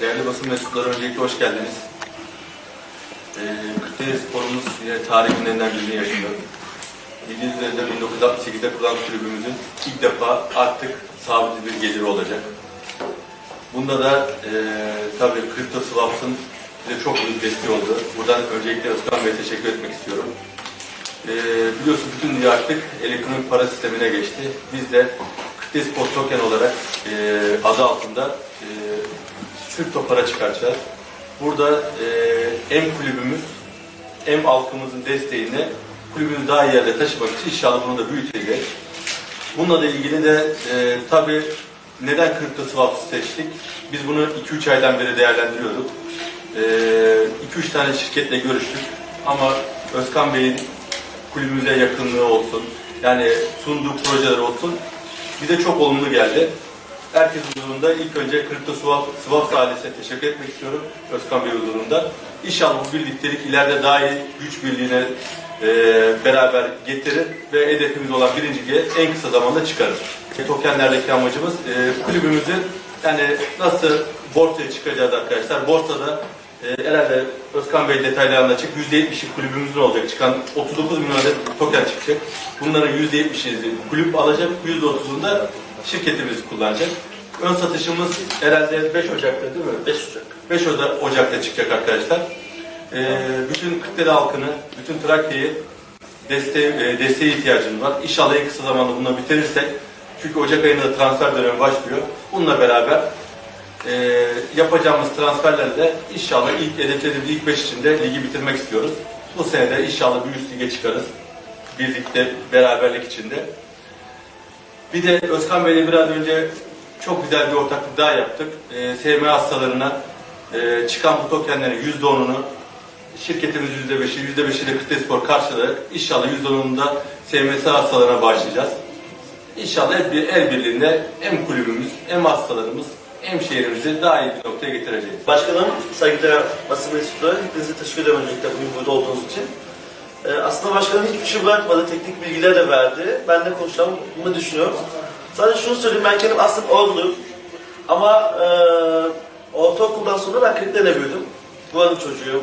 Değerli basın mensupları öncelikle hoş geldiniz. Ee, sporumuz yine tarih günlerinden birini yaşıyor. Bildiğiniz üzere 1968'de kurulan kulübümüzün ilk defa artık sabit bir geliri olacak. Bunda da e, tabii Kripto Swaps'ın bize çok büyük desteği oldu. Buradan öncelikle Özkan Bey'e teşekkür etmek istiyorum. E, biliyorsun bütün dünya artık elektronik para sistemine geçti. Biz de Kırklareli Spor Token olarak e, adı altında e, kripto para çıkartacağız. Burada e, hem kulübümüz hem halkımızın desteğiyle kulübümüzü daha iyi yerlere taşımak için inşallah bunu da büyüteceğiz. Bununla da ilgili de e, tabii neden kripto swap'ı seçtik? Biz bunu 2-3 aydan beri değerlendiriyorduk. 2-3 tane şirketle görüştük ama Özkan Bey'in kulübümüze yakınlığı olsun, yani sunduğu projeler olsun bize çok olumlu geldi. Herkes huzurunda ilk önce Kripto Swap, Swap ailesine teşekkür etmek istiyorum Özkan Bey huzurunda. İnşallah bu birliktelik ileride daha iyi güç birliğine e, beraber getirir ve hedefimiz olan birinciliğe en kısa zamanda çıkarır. Tokenlerdeki amacımız e, kulübümüzün yani nasıl borsaya çıkacağız arkadaşlar. Borsada e, herhalde Özkan Bey detaylı anlatacak. %70'i kulübümüzün olacak. Çıkan 39 milyon adet token çıkacak. Bunların %70'ini kulüp alacak. %30'unu da şirketimiz kullanacak. Ön satışımız herhalde 5 Ocak'ta değil mi? 5 Ocak. 5 Oda- Ocak'ta çıkacak arkadaşlar. Ee, bütün Kırklareli halkını, bütün Trakya'yı desteğe, e, desteğe ihtiyacımız var. İnşallah en kısa zamanda bunu bitirirsek, çünkü Ocak ayında da transfer dönemi başlıyor. Bununla beraber e, yapacağımız transferlerle de inşallah ilk hedeflediğimiz ilk 5 içinde ligi bitirmek istiyoruz. Bu sene de inşallah bir üst lige çıkarız. Birlikte, beraberlik içinde. Bir de Özkan Bey'le biraz önce çok güzel bir ortaklık daha yaptık. E, SM hastalarına e, çıkan bu tokenlerin %10'unu şirketimiz %5'i, %5'i de Kıte Spor karşılayarak inşallah %10'unu da SMS hastalarına başlayacağız. İnşallah hep bir el birliğinde hem kulübümüz, hem hastalarımız, hem şehrimizi daha iyi bir noktaya getireceğiz. Başkanım, saygıdeğer basın mensupları, hepinize teşekkür ederim öncelikle bugün burada olduğunuz için. Ee, aslında başkanım hiçbir şey bırakmadı, teknik bilgiler de verdi. Ben de konuşacağımı düşünüyorum. Sadece şunu söyleyeyim, ben kendim aslında Orluyum. Ama e, ortaokuldan sonra ben Kırklareli'de büyüdüm. Buranın çocuğuyum.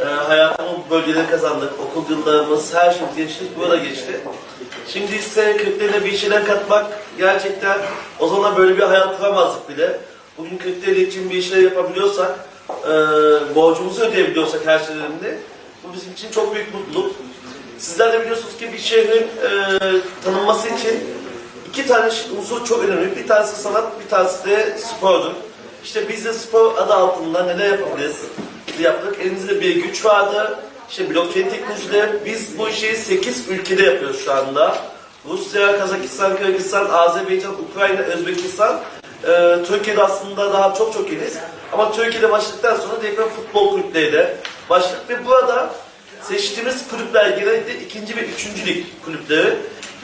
E, hayatımı bölgede kazandık. Okul yıllarımız, her şeyimiz geçti, burada geçti. Şimdi ise Kırklareli'ne bir şeyler katmak gerçekten o zaman böyle bir hayal kuramazdık bile. Bugün Kırklareli için bir işler yapabiliyorsak, e, borcumuzu ödeyebiliyorsak her şeylerinde bu bizim için çok büyük mutluluk. Sizler de biliyorsunuz ki bir şehrin e, tanınması için iki tane unsur çok önemli. Bir tanesi sanat, bir tanesi de spordur. İşte biz de spor adı altında neler yapabiliriz? Biz yaptık. Elimizde bir güç vardı. İşte blockchain teknolojileri. Biz bu işi 8 ülkede yapıyoruz şu anda. Rusya, Kazakistan, Kırgızistan, Azerbaycan, Ukrayna, Özbekistan. Ee, Türkiye'de aslında daha çok çok iyiyiz. Ama Türkiye'de başladıktan sonra diğer futbol kulüpleriyle başladık. Ve burada seçtiğimiz kulüpler genellikle ikinci ve üçüncü lig kulüpleri.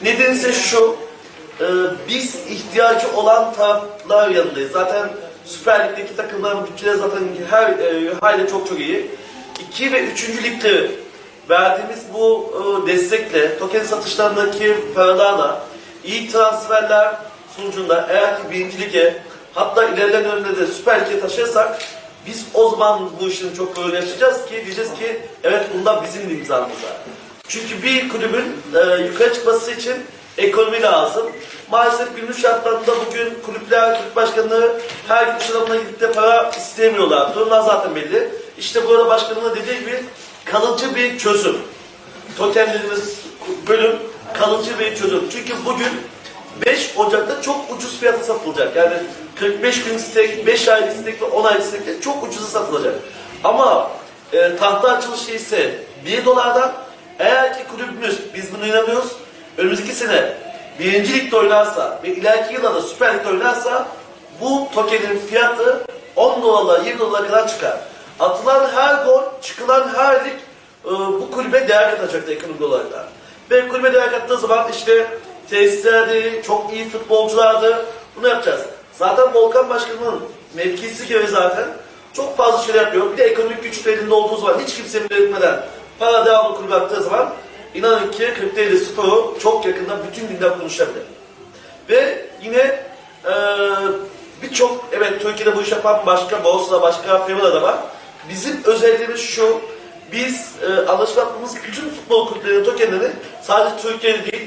Nedeni ise şu, e, biz ihtiyacı olan taraflar yanındayız. Zaten Süper Lig'deki takımların bütçeleri zaten her e, hayli çok çok iyi. 2 ve 3. ligde verdiğimiz bu e, destekle, token satışlarındaki paralarla iyi transferler sonucunda eğer ki birinci lige hatta ilerleyen dönemde de Süper Lig'e taşırsak biz o zaman bu işin çok böyle yaşayacağız ki diyeceğiz ki evet bundan bizim imzamız var. Çünkü bir kulübün e, yukarı çıkması için ekonomi lazım. Maalesef günümüz şartlarında bugün kulüpler, kulüp başkanları her gün iş adamına gidip de para istemiyorlar. Durumlar zaten belli. İşte burada başkanın da dediği gibi kalıcı bir çözüm. Token dediğimiz bölüm kalıcı bir çözüm. Çünkü bugün 5 Ocak'ta çok ucuz fiyata satılacak. Yani 45 gün istek, 5 aylık istek ve 10 aylık istekle çok ucuza satılacak. Ama e, tahta açılışı ise 1 dolardan eğer ki kulübümüz, biz buna inanıyoruz, önümüzdeki sene birinci ligde oynarsa ve ileriki yıllarda Süper Lig'de oynarsa bu tokenin fiyatı 10 dolarla 20 dolara kadar çıkar. Atılan her gol, çıkılan her lig e, bu kulübe değer katacaktır ekonomik olarak da. Ve kulübe değer kattığı zaman işte tesislerdi, çok iyi futbolculardı. Bunu yapacağız. Zaten Volkan Başkanı'nın mevkisi gibi zaten çok fazla şey yapıyor. Bir de ekonomik güç elinde olduğu zaman hiç kimse etmeden para devamlı kulübe attığı zaman inanın ki Kırklareli Sporu çok yakında bütün gündem konuşabilir. Ve yine e, birçok evet Türkiye'de bu iş yapan başka borsada başka firmalar da var. Bizim özelliğimiz şu. Biz e, anlaşma yaptığımız bütün futbol kulüplerinin tokenlerini sadece Türkiye'de değil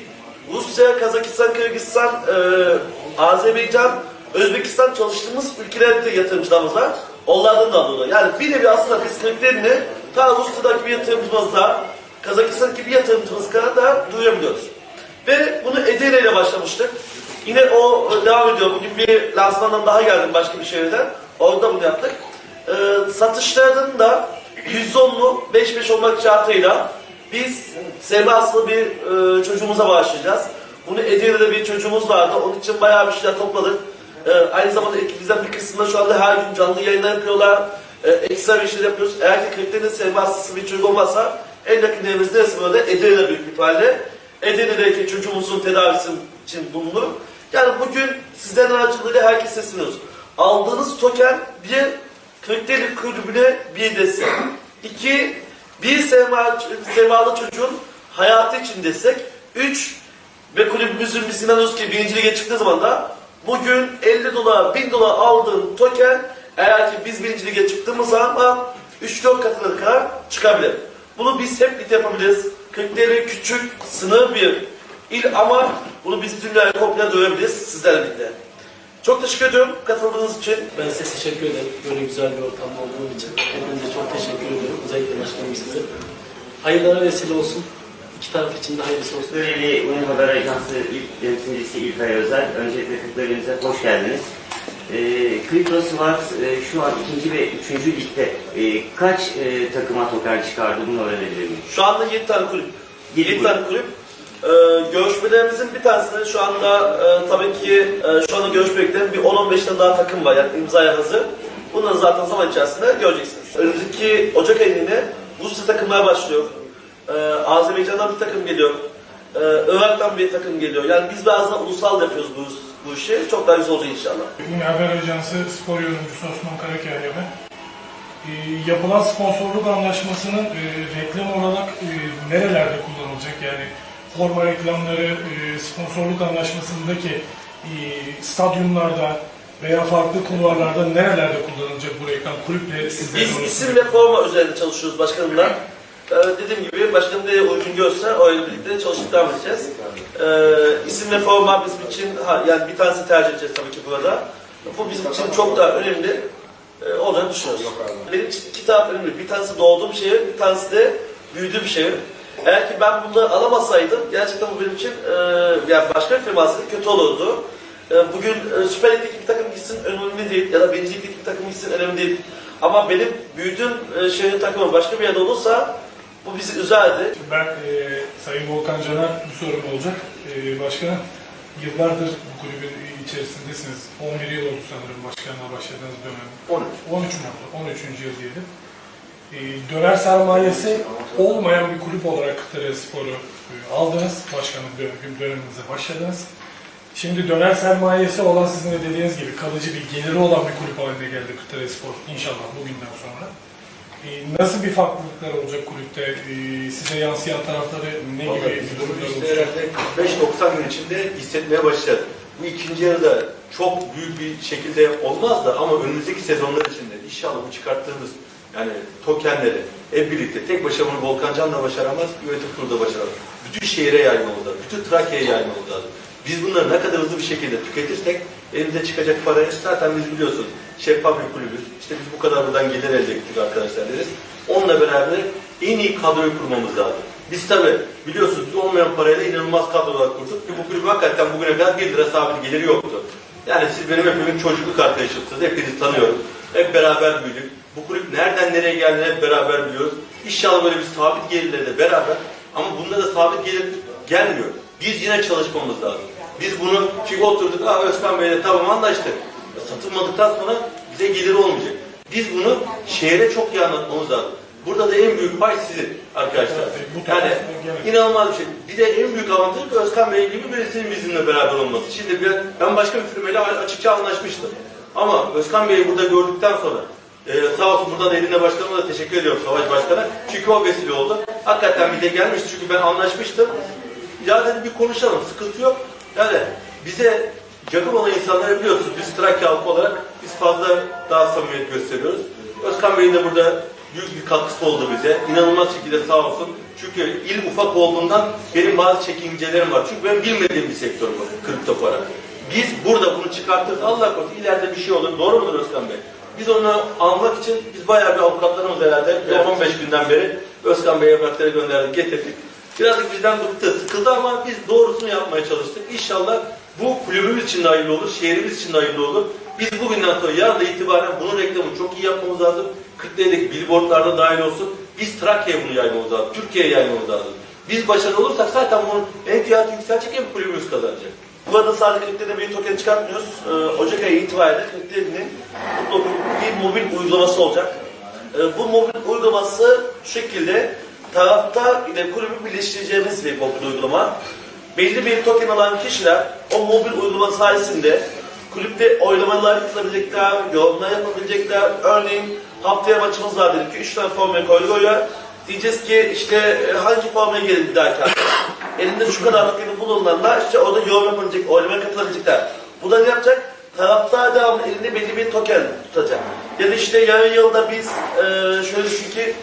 Rusya, Kazakistan, Kırgızistan, e, Azerbaycan, Özbekistan çalıştığımız ülkelerde yatırımcılarımız var. Onlardan da alıyorlar. Yani bir nevi aslında biz kredilerini ta Rusya'daki bir yatırımcımızla, Kazakistan'daki bir yatırımcımız kadar da duyabiliyoruz. Ve bunu Edirne ile başlamıştık. Yine o e, devam ediyor. Bugün bir lansmandan daha geldim başka bir şehirden. Orada bunu yaptık. E, satışlarının da %10'lu 5-5 olmak şartıyla biz Semra aslı bir e, çocuğumuza başlayacağız. Bunu Edirne'de bir çocuğumuz vardı. Onun için bayağı bir şeyler topladık. E, aynı zamanda ekibimizden bir kısmında şu anda her gün canlı yayınlar yapıyorlar. E, ekstra bir şeyler yapıyoruz. Eğer ki Kırklareli'nin aslısı bir çocuk olmazsa en yakın yerimiz neresi böyle? Edirne büyük ihtimalle. Edirne'deki çocuğumuzun tedavisi için bulunur. Yani bugün sizlerin aracılığıyla herkes sesleniyoruz. Aldığınız token bir Kırklareli kulübüne bir destek. İki, bir sema, semalı çocuğun hayatı için destek. Üç, ve kulübümüzün biz inanıyoruz ki birinci lige çıktığı zaman da bugün 50 dolar, 1000 dolar aldığın token eğer ki biz birinci lige çıktığımız zaman 3-4 katına kadar çıkabilir. Bunu biz hep birlikte yapabiliriz. Kırklareli küçük, sınır bir il ama bunu biz dünyaya komple duyabiliriz sizlerle birlikte. Çok teşekkür ediyorum katıldığınız için. Ben size teşekkür ederim. Böyle güzel bir ortamda olduğum için. Hepinize çok teşekkür ediyorum. Özellikle başkanım size. Hayırlara vesile olsun. İki taraf için de hayırlısı olsun. Böyleli Uyum Haber Ajansı ilk yöneticisi İlkay Özel. Öncelikle kırklarınıza hoş geldiniz. E, Kripto Smart e, şu an ikinci ve üçüncü ligde e, kaç e, takıma token çıkardı bunu öğrenebilir miyim? Şu anda 7 tane kulüp. Yedi 7 kulüp. tane kulüp. Ee, görüşmelerimizin bir tanesinde şu anda e, tabii ki e, şu anda görüşmekte bir 10-15 tane daha takım var yani imzaya hazır. Bunları zaten zaman içerisinde göreceksiniz. Önümüzdeki Ocak ayında Rusya takımlar başlıyor. Ee, Azerbaycan'dan bir takım geliyor. Ee, Irak'tan bir takım geliyor. Yani biz bazen ulusal yapıyoruz bu, bu işi. Çok daha güzel olacak inşallah. Ünlü Haber Ajansı spor yorumcusu Osman Karakaya ben. E, yapılan sponsorluk anlaşmasının e, reklam olarak e, nerelerde kullanılacak? Yani forma reklamları, e, sponsorluk anlaşmasındaki e, stadyumlarda veya farklı kulvarlarda nerelerde kullanılacak bu reklam kulüple sizlerin Biz isim ve forma üzerinde çalışıyoruz başkanımla. Ee, dediğim gibi başkanım da uygun görse o ile birlikte çalışıp devam edeceğiz. Ee, isim ve forma bizim için ha, yani bir tanesi tercih edeceğiz tabii ki burada. Bu bizim için çok daha önemli e, olacağını düşünüyoruz. Benim için iki taraf önemli. Bir tanesi doğduğum şehir, bir tanesi de büyüdüğüm şehir. Eğer ki ben bunları alamasaydım gerçekten bu benim için e, yani başka bir firmasıydı kötü olurdu. E, bugün e, Süper Lig'deki bir takım gitsin önemli değil ya da birinci ligdeki bir takım gitsin önemli değil. Ama benim büyüdüğüm e, şehrin takımı başka bir yerde olursa bu bizi üzerdi. Ben e, Sayın Volkan Can'a bir sorum olacak. E, başkanım, yıllardır bu kulübün içerisindesiniz. 11 yıl oldu sanırım başkanlığa başladığınız dönem. 13. 13 mü oldu? 13. yıl diyelim. E, döner sermayesi olmayan bir kulüp olarak Kırklareli Spor'u e, aldınız. Başkanlık dönem, döneminize başladınız. Şimdi döner sermayesi olan sizin de dediğiniz gibi kalıcı bir geliri olan bir kulüp haline geldi Kırklareli Spor inşallah bugünden sonra. Nasıl bir farklılıklar olacak kulüpte? E, size yansıyan tarafları ne Vallahi gibi bir durumlar işte olacak? herhalde 45-90 gün içinde hissetmeye başlayacağız. Bu ikinci yarıda çok büyük bir şekilde olmaz da ama önümüzdeki sezonlar içinde inşallah bu çıkarttığımız yani tokenleri hep birlikte tek başına bunu Volkan Can da başaramaz, yönetim kurulu da başaramaz. Bütün şehire yaymamız lazım, bütün Trakya'ya yaymamız lazım. Biz bunları ne kadar hızlı bir şekilde tüketirsek elimize çıkacak parayı zaten biz biliyorsunuz şeffaf bir kulübüz. İşte biz bu kadar buradan gelir elde ettik arkadaşlar deriz. Onunla beraber en iyi kadroyu kurmamız lazım. Biz tabi biliyorsunuz biz olmayan parayla inanılmaz kadrolar kurduk ki bu kulüp hakikaten bugüne kadar 1 lira sabit geliri yoktu. Yani siz benim hepimin çocukluk arkadaşımsınız. Hepinizi tanıyorum. Hep beraber büyüdük. Bu kulüp nereden nereye geldiğini hep beraber biliyoruz. İnşallah böyle bir sabit gelirle de beraber ama bunda da sabit gelir gelmiyor. Biz yine çalışmamız lazım. Biz bunu çünkü oturduk, Aa, Özkan Bey'le tamam anlaştık. Satılmadıktan sonra bize gelir olmayacak. Biz bunu şehre çok iyi anlatmamız lazım. Burada da en büyük pay sizin arkadaşlar. Yani inanılmaz bir şey. Bir de en büyük avantajı Özkan Bey gibi birisinin bizimle beraber olması. Şimdi ben, ben başka bir firmayla açıkça anlaşmıştım. Ama Özkan Bey'i burada gördükten sonra e, sağ olsun buradan Eline Başkanıma da teşekkür ediyorum Savaş Başkan'a. Çünkü o vesile oldu. Hakikaten bize gelmiş çünkü ben anlaşmıştım. Ya dedim bir konuşalım sıkıntı yok. Yani bize Yakın olan insanları biliyorsunuz biz Trakya halkı olarak biz fazla daha samimiyet gösteriyoruz. Özkan Bey'in de burada büyük bir katkısı oldu bize. İnanılmaz şekilde sağ olsun. Çünkü il ufak olduğundan benim bazı çekincelerim var. Çünkü ben bilmediğim bir sektör bu kripto para. Biz burada bunu çıkartırız. Allah korusun ileride bir şey olur. Doğru mudur Özkan Bey? Biz onu almak için biz bayağı bir avukatlarımız herhalde bir 10-15 günden beri Özkan Bey'e evrakları gönderdik, getirdik. Birazcık bizden bıktı, sıkıldı ama biz doğrusunu yapmaya çalıştık. İnşallah bu kulübümüz için de hayırlı olur, şehrimiz için de hayırlı olur. Biz bugünden sonra yarın itibaren bunun reklamını çok iyi yapmamız lazım. Kırklareli'deki billboardlarda dahil olsun. Biz Trakya'ya bunu yaymamız lazım, Türkiye'ye yaymamız lazım. Biz başarılı olursak zaten bunun en fiyatı yükselecek hem kulübümüz kazanacak. Bu arada sadece Kırklareli'de bir token çıkartmıyoruz. Ee, Ocak ayı itibariyle Kırklareli'nin bir mobil uygulaması olacak. Ee, bu mobil uygulaması şu şekilde taraftar ile kulübü birleştireceğimiz bir mobil uygulama. Belli bir token alan kişiler o mobil uygulama sayesinde kulüpte oylamalar yapılabilecekler, yorumlar yapabilecekler. Örneğin haftaya maçımız var dedik ki 3 tane formayı koyduk oraya. Diyeceğiz ki işte e, hangi formaya gelin derken elinde şu kadar tokeni bulunanlar işte orada yorum yapabilecek, oylamaya katılabilecekler. Bu da ne yapacak? Taraftar devamlı elinde belli bir token tutacak. Ya da işte yarın yılda biz e, şöyle düşün ki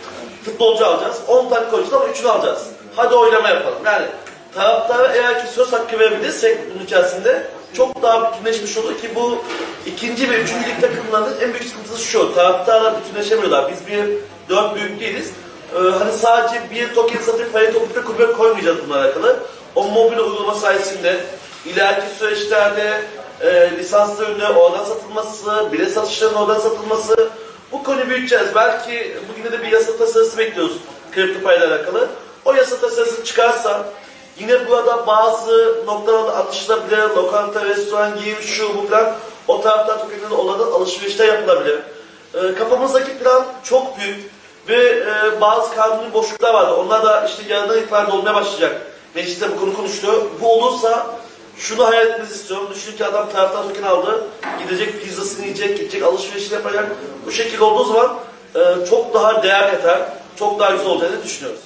futbolcu alacağız. 10 tane koyacağız ama 3'ünü alacağız. Hadi oylama yapalım. Yani taraftara eğer ki söz hakkı verebilirsek bunun içerisinde çok daha bütünleşmiş olur ki bu ikinci ve üçüncü lig takımlarının en büyük sıkıntısı şu. Taraftarlar bütünleşemiyorlar. Biz bir dört büyük değiliz. Ee, hani sadece bir token satıp parayı toplayıp kulübe koymayacağız bununla alakalı. O mobil uygulama sayesinde ileriki süreçlerde e, lisanslı ürünü oradan satılması, bilet satışlarının oradan satılması bu konuyu büyüteceğiz. Belki bugün de bir yasa tasarısı bekliyoruz kripto parayla alakalı. O yasa tasarısı çıkarsa yine burada bazı noktalarda atışılabilir, lokanta, restoran, giyim, şu bu falan o taraftan tokenlerin olan alışverişte yapılabilir. E, kafamızdaki plan çok büyük ve e, bazı kanuni boşluklar vardı. Onlar da işte yarından itibaren olmaya başlayacak. Mecliste bu konu konuştu. Bu olursa şunu hayal etmenizi istiyorum. Düşünün ki adam taraftan token aldı. Gidecek pizzasını yiyecek, gidecek alışverişini yapacak. Bu şekilde olduğu zaman e, çok daha değer katar, çok daha güzel olacağını düşünüyoruz.